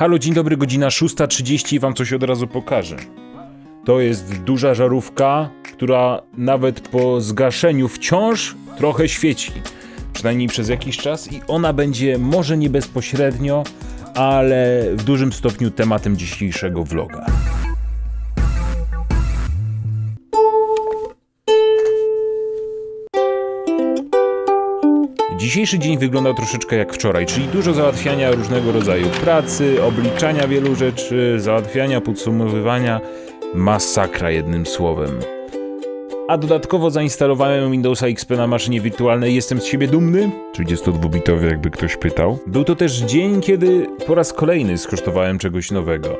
Halo, dzień dobry, godzina 6.30 i wam coś od razu pokażę. To jest duża żarówka, która nawet po zgaszeniu wciąż trochę świeci. Przynajmniej przez jakiś czas i ona będzie może nie bezpośrednio, ale w dużym stopniu tematem dzisiejszego vloga. Dzisiejszy dzień wyglądał troszeczkę jak wczoraj, czyli dużo załatwiania różnego rodzaju pracy, obliczania wielu rzeczy, załatwiania, podsumowywania. Masakra jednym słowem. A dodatkowo zainstalowałem Windowsa XP na maszynie wirtualnej. Jestem z siebie dumny. 32-bitowy, jakby ktoś pytał. Był to też dzień, kiedy po raz kolejny skosztowałem czegoś nowego.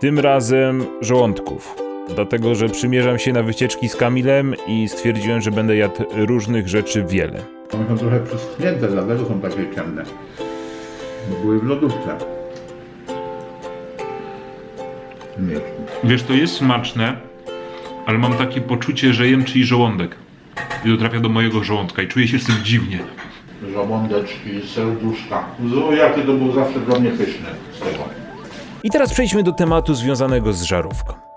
Tym razem żołądków. Dlatego, że przymierzam się na wycieczki z Kamilem i stwierdziłem, że będę jadł różnych rzeczy wiele. One są trochę przyschnięte, dlatego są takie ciemne. Były w lodówce. Nie. Wiesz, to jest smaczne, ale mam takie poczucie, że jem czyjś żołądek. I to trafia do mojego żołądka i czuję się z tym dziwnie. Żołądeczki, serduszka. Jakie to było zawsze dla mnie pyszne z tego. I teraz przejdźmy do tematu związanego z żarówką.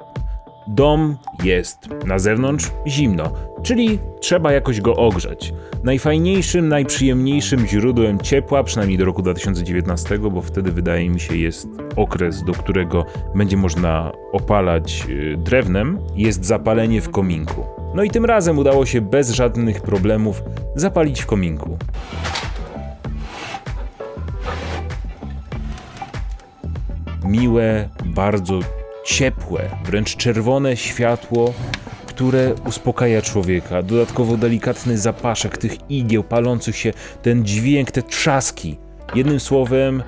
Dom jest na zewnątrz zimno, czyli trzeba jakoś go ogrzać. Najfajniejszym, najprzyjemniejszym źródłem ciepła, przynajmniej do roku 2019, bo wtedy wydaje mi się jest okres, do którego będzie można opalać y, drewnem, jest zapalenie w kominku. No i tym razem udało się bez żadnych problemów zapalić w kominku. miłe, bardzo ciepłe, wręcz czerwone światło, które uspokaja człowieka. Dodatkowo delikatny zapaszek tych igieł palących się, ten dźwięk, te trzaski. Jednym słowem,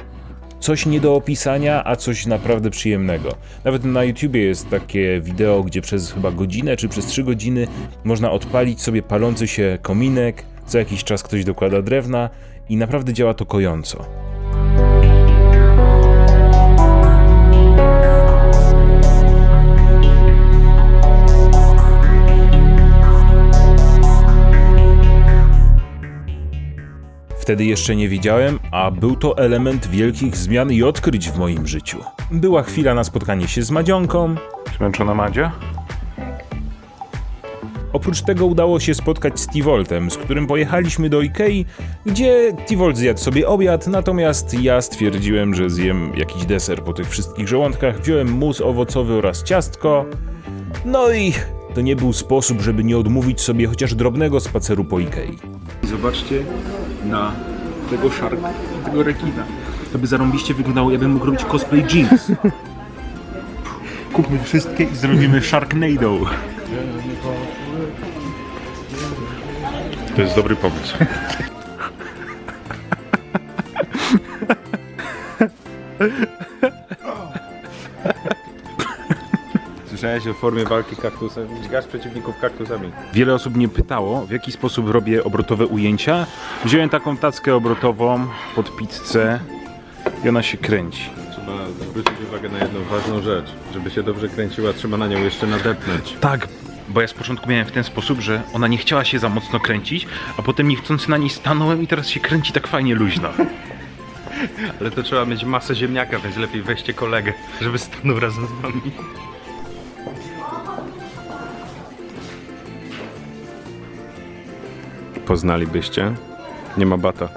coś nie do opisania, a coś naprawdę przyjemnego. Nawet na YouTubie jest takie wideo, gdzie przez chyba godzinę czy przez trzy godziny można odpalić sobie palący się kominek, co jakiś czas ktoś dokłada drewna i naprawdę działa to kojąco. Wtedy jeszcze nie wiedziałem, a był to element wielkich zmian i odkryć w moim życiu. Była chwila na spotkanie się z Madzionką. Zmęczona Madzia? Oprócz tego udało się spotkać z Tivoltem, z którym pojechaliśmy do Ikei, gdzie Tivolt zjadł sobie obiad, natomiast ja stwierdziłem, że zjem jakiś deser po tych wszystkich żołądkach. Wziąłem mus owocowy oraz ciastko. No i to nie był sposób, żeby nie odmówić sobie chociaż drobnego spaceru po Ikei. I zobaczcie na tego szarka, tego rekina. To by zarąbiście wyglądało, ja bym mógł robić cosplay jeans. Kupmy wszystkie i zrobimy Sharknado. To jest dobry pomysł. O formie walki kaktusem? Dźgasz przeciwników kaktusami. Wiele osób mnie pytało, w jaki sposób robię obrotowe ujęcia. Wziąłem taką tackę obrotową pod pizzę i ona się kręci. Trzeba zwrócić uwagę na jedną ważną rzecz. Żeby się dobrze kręciła, trzeba na nią jeszcze nadepnąć. Tak, bo ja z początku miałem w ten sposób, że ona nie chciała się za mocno kręcić, a potem niechcący na niej stanąłem i teraz się kręci tak fajnie luźno. Ale to trzeba mieć masę ziemniaka, więc lepiej weźcie kolegę, żeby stanął razem z wami. Poznalibyście? Nie ma bata.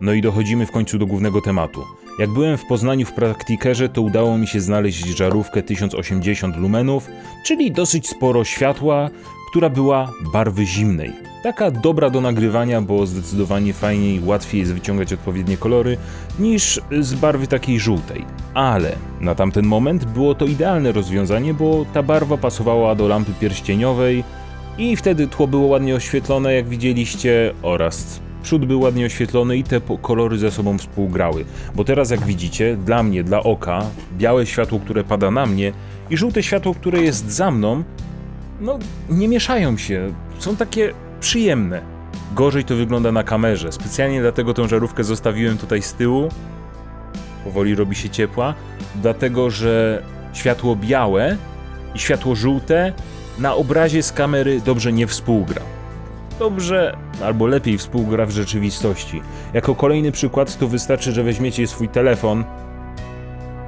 No i dochodzimy w końcu do głównego tematu. Jak byłem w Poznaniu w praktikerze, to udało mi się znaleźć żarówkę 1080 lumenów, czyli dosyć sporo światła, która była barwy zimnej. Taka dobra do nagrywania, bo zdecydowanie fajniej, łatwiej jest wyciągać odpowiednie kolory niż z barwy takiej żółtej. Ale na tamten moment było to idealne rozwiązanie, bo ta barwa pasowała do lampy pierścieniowej i wtedy tło było ładnie oświetlone, jak widzieliście, oraz przód był ładnie oświetlony i te kolory ze sobą współgrały. Bo teraz, jak widzicie, dla mnie, dla oka, białe światło, które pada na mnie i żółte światło, które jest za mną, no nie mieszają się. Są takie przyjemne. Gorzej to wygląda na kamerze. Specjalnie dlatego tą żarówkę zostawiłem tutaj z tyłu. Powoli robi się ciepła, dlatego że światło białe i światło żółte na obrazie z kamery dobrze nie współgra. Dobrze, albo lepiej współgra w rzeczywistości. Jako kolejny przykład to wystarczy, że weźmiecie swój telefon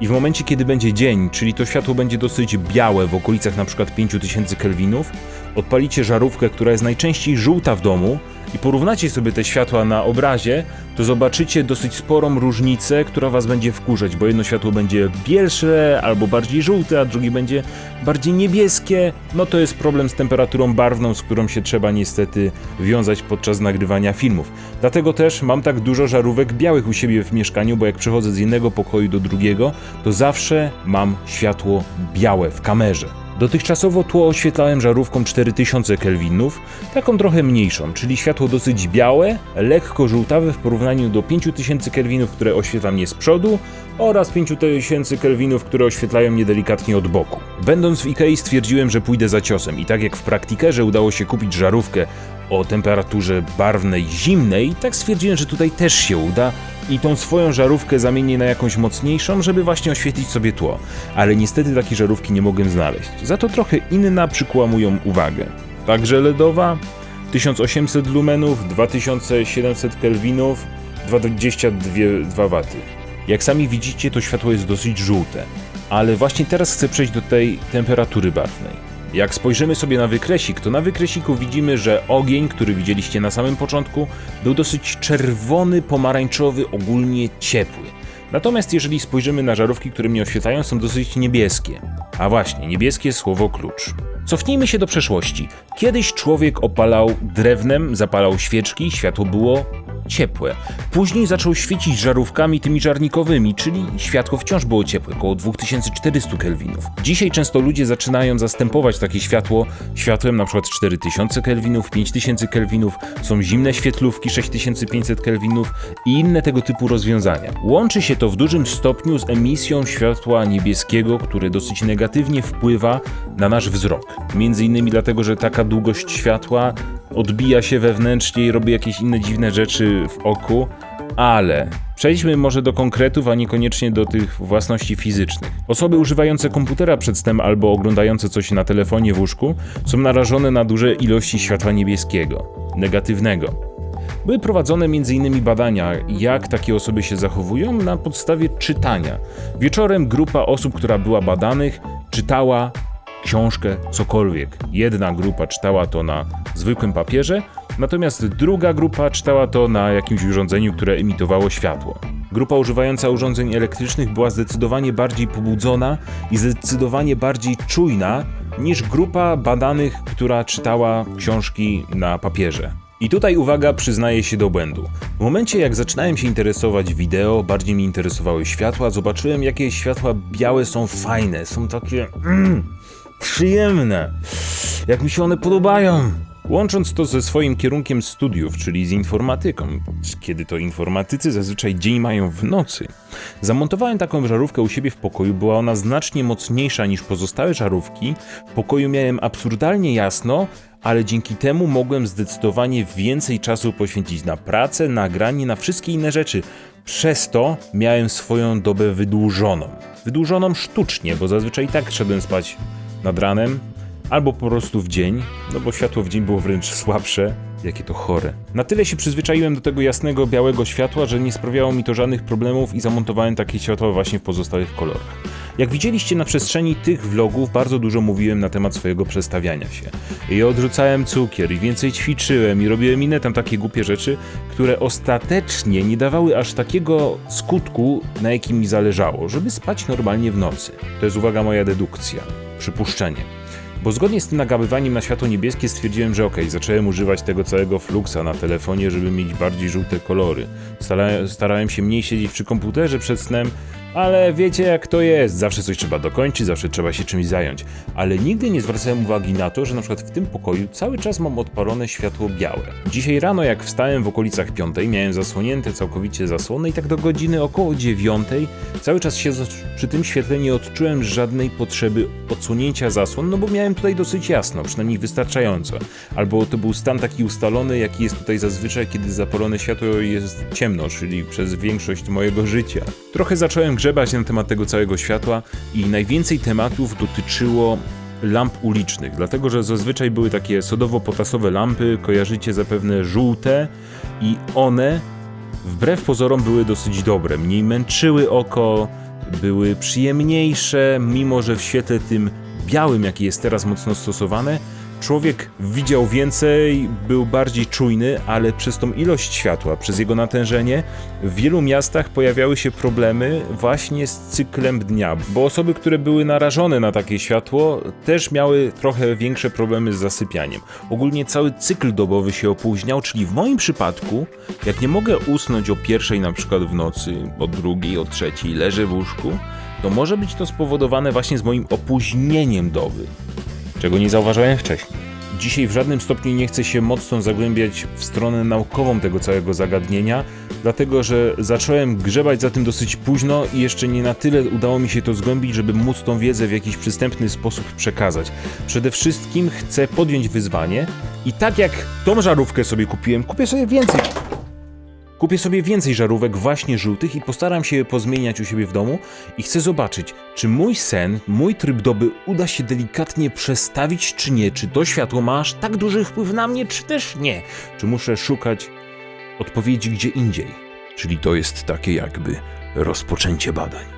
I w momencie, kiedy będzie dzień, czyli to światło będzie dosyć białe w okolicach przykład 5000 kelwinów, odpalicie żarówkę, która jest najczęściej żółta w domu i porównacie sobie te światła na obrazie, to zobaczycie dosyć sporą różnicę, która was będzie wkurzać, bo jedno światło będzie bielsze albo bardziej żółte, a drugie będzie bardziej niebieskie. No to jest problem z temperaturą barwną, z którą się trzeba niestety wiązać podczas nagrywania filmów. Dlatego też mam tak dużo żarówek białych u siebie w mieszkaniu, bo jak przechodzę z jednego pokoju do drugiego, to zawsze mam światło białe w kamerze. Dotychczasowo tło oświetlałem żarówką 4000 kelwinów, taką trochę mniejszą, czyli światło dosyć białe, lekko żółtawe w porównaniu do 5000 kelwinów, które oświetla mnie z przodu oraz 5000 kelwinów, które oświetlają mnie delikatnie od boku. Będąc w Ikei stwierdziłem, że pójdę za ciosem i tak jak w praktikerze udało się kupić żarówkę o temperaturze barwnej zimnej, tak stwierdziłem, że tutaj też się uda i tą swoją żarówkę zamienię na jakąś mocniejszą, żeby właśnie oświetlić sobie tło. Ale niestety takiej żarówki nie mogłem znaleźć. Za to trochę inna przykuła moją uwagę. Także LEDowa, 1800 lumenów, 2700 kelwinów, 22 W. Jak sami widzicie, to światło jest dosyć żółte. Ale właśnie teraz chcę przejść do tej temperatury barwnej. Jak spojrzymy sobie na wykresik, to na wykresiku widzimy, że ogień, który widzieliście na samym początku, był dosyć czerwony, pomarańczowy, ogólnie ciepły. Natomiast jeżeli spojrzymy na żarówki, które mnie oświetlają, są dosyć niebieskie. A właśnie, niebieskie słowo klucz. Cofnijmy się do przeszłości. Kiedyś człowiek opalał drewnem, zapalał świeczki, światło było ciepłe. Później zaczął świecić żarówkami tymi żarnikowymi, czyli światło wciąż było ciepłe, około 2400 kelwinów. Dzisiaj często ludzie zaczynają zastępować takie światło światłem przykład 4000 kelwinów, 5000 kelwinów, są zimne świetlówki 6500 kelwinów i inne tego typu rozwiązania. Łączy się to w dużym stopniu z emisją światła niebieskiego, które dosyć negatywnie wpływa na nasz wzrok. Między innymi dlatego, że taka długość światła odbija się wewnętrznie i robi jakieś inne dziwne rzeczy w oku, ale przejdźmy może do konkretów, a niekoniecznie do tych własności fizycznych. Osoby używające komputera przed snem albo oglądające coś na telefonie w łóżku są narażone na duże ilości światła niebieskiego, negatywnego. Były prowadzone m.in. badania, jak takie osoby się zachowują na podstawie czytania. Wieczorem grupa osób, która była badanych, czytała książkę, cokolwiek. Jedna grupa czytała to na zwykłym papierze, natomiast druga grupa czytała to na jakimś urządzeniu, które emitowało światło. Grupa używająca urządzeń elektrycznych była zdecydowanie bardziej pobudzona i zdecydowanie bardziej czujna niż grupa badanych, która czytała książki na papierze. I tutaj uwaga, przyznaję się do błędu. W momencie jak zaczynałem się interesować wideo, bardziej mnie interesowały światła, zobaczyłem jakie światła białe są fajne, są takie mm, przyjemne, jak mi się one podobają. Łącząc to ze swoim kierunkiem studiów, czyli z informatyką, kiedy to informatycy zazwyczaj dzień mają w nocy, zamontowałem taką żarówkę u siebie w pokoju. Była ona znacznie mocniejsza niż pozostałe żarówki. W pokoju miałem absurdalnie jasno, ale dzięki temu mogłem zdecydowanie więcej czasu poświęcić na pracę, nagranie, na wszystkie inne rzeczy. Przez to miałem swoją dobę wydłużoną. Wydłużoną sztucznie, bo zazwyczaj tak szedłem spać nad ranem, albo po prostu w dzień, no bo światło w dzień było wręcz słabsze. Jakie to chore. Na tyle się przyzwyczaiłem do tego jasnego, białego światła, że nie sprawiało mi to żadnych problemów i zamontowałem takie światła właśnie w pozostałych kolorach. Jak widzieliście na przestrzeni tych vlogów, bardzo dużo mówiłem na temat swojego przestawiania się. I odrzucałem cukier, i więcej ćwiczyłem, i robiłem inne tam takie głupie rzeczy, które ostatecznie nie dawały aż takiego skutku, na jakim mi zależało, żeby spać normalnie w nocy. To jest uwaga moja dedukcja, przypuszczenie. Bo zgodnie z tym nagabywaniem na światło niebieskie stwierdziłem, że okej, zacząłem używać tego całego fluxa na telefonie, żeby mieć bardziej żółte kolory. Stara- starałem się mniej siedzieć przy komputerze przed snem, ale wiecie jak to jest, zawsze coś trzeba dokończyć, zawsze trzeba się czymś zająć. Ale nigdy nie zwracałem uwagi na to, że na przykład w tym pokoju cały czas mam odpalone światło białe. Dzisiaj rano jak wstałem w okolicach piątej, miałem zasłonięte całkowicie zasłony i tak do godziny około dziewiątej cały czas siedząc przy tym świetle nie odczułem żadnej potrzeby odsłonięcia zasłon, no bo miałem tutaj dosyć jasno, przynajmniej wystarczająco. Albo to był stan taki ustalony, jaki jest tutaj zazwyczaj, kiedy zapalone światło jest ciemno, czyli przez większość mojego życia. Trochę zacząłem grzebać na temat tego całego światła i najwięcej tematów dotyczyło lamp ulicznych, dlatego że zazwyczaj były takie sodowo-potasowe lampy, kojarzycie zapewne żółte i one wbrew pozorom były dosyć dobre, mniej męczyły oko, były przyjemniejsze, mimo że w świetle tym białym, jaki jest teraz mocno stosowane, człowiek widział więcej, był bardziej czujny, ale przez tą ilość światła, przez jego natężenie, w wielu miastach pojawiały się problemy właśnie z cyklem dnia, bo osoby, które były narażone na takie światło, też miały trochę większe problemy z zasypianiem. Ogólnie cały cykl dobowy się opóźniał, czyli w moim przypadku, jak nie mogę usnąć o pierwszej na przykład w nocy, o drugiej, o trzeciej, leżę w łóżku, to może być to spowodowane właśnie z moim opóźnieniem doby czego nie zauważyłem wcześniej. Dzisiaj w żadnym stopniu nie chcę się mocno zagłębiać w stronę naukową tego całego zagadnienia, dlatego że zacząłem grzebać za tym dosyć późno i jeszcze nie na tyle udało mi się to zgłębić, żeby móc tą wiedzę w jakiś przystępny sposób przekazać. Przede wszystkim chcę podjąć wyzwanie i tak jak tą żarówkę sobie kupiłem, kupię sobie więcej. Kupię sobie więcej żarówek właśnie żółtych i postaram się je pozmieniać u siebie w domu i chcę zobaczyć, czy mój sen, mój tryb doby uda się delikatnie przestawić czy nie, czy to światło ma aż tak duży wpływ na mnie, czy też nie, czy muszę szukać odpowiedzi gdzie indziej. Czyli to jest takie jakby rozpoczęcie badań.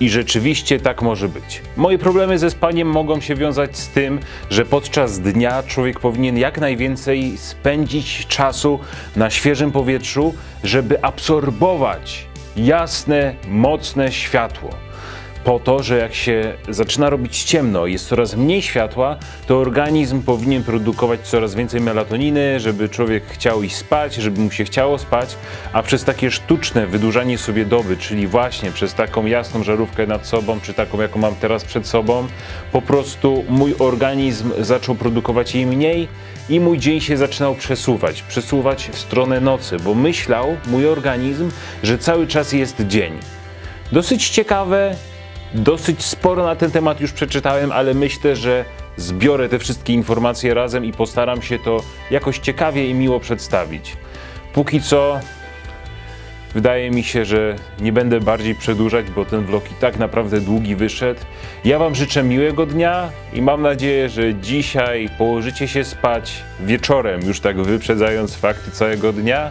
I rzeczywiście tak może być. Moje problemy ze spaniem mogą się wiązać z tym, że podczas dnia człowiek powinien jak najwięcej spędzić czasu na świeżym powietrzu, żeby absorbować jasne, mocne światło. Po to, że jak się zaczyna robić ciemno, jest coraz mniej światła, to organizm powinien produkować coraz więcej melatoniny, żeby człowiek chciał iść spać, żeby mu się chciało spać, a przez takie sztuczne wydłużanie sobie doby, czyli właśnie przez taką jasną żarówkę nad sobą, czy taką, jaką mam teraz przed sobą, po prostu mój organizm zaczął produkować jej mniej i mój dzień się zaczynał przesuwać, przesuwać w stronę nocy, bo myślał mój organizm, że cały czas jest dzień. Dosyć ciekawe, dosyć sporo na ten temat już przeczytałem, ale myślę, że zbiorę te wszystkie informacje razem i postaram się to jakoś ciekawie i miło przedstawić. Póki co wydaje mi się, że nie będę bardziej przedłużać, bo ten vlog i tak naprawdę długi wyszedł. Ja Wam życzę miłego dnia i mam nadzieję, że dzisiaj położycie się spać wieczorem, już tak wyprzedzając fakty całego dnia.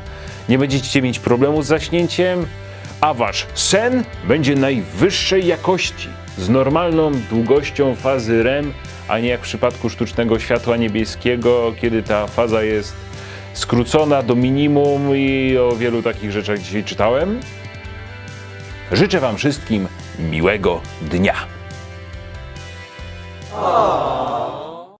Nie będziecie mieć problemu z zaśnięciem, a wasz sen będzie najwyższej jakości, z normalną długością fazy REM, a nie jak w przypadku sztucznego światła niebieskiego, kiedy ta faza jest skrócona do minimum i o wielu takich rzeczach dzisiaj czytałem. Życzę Wam wszystkim miłego dnia.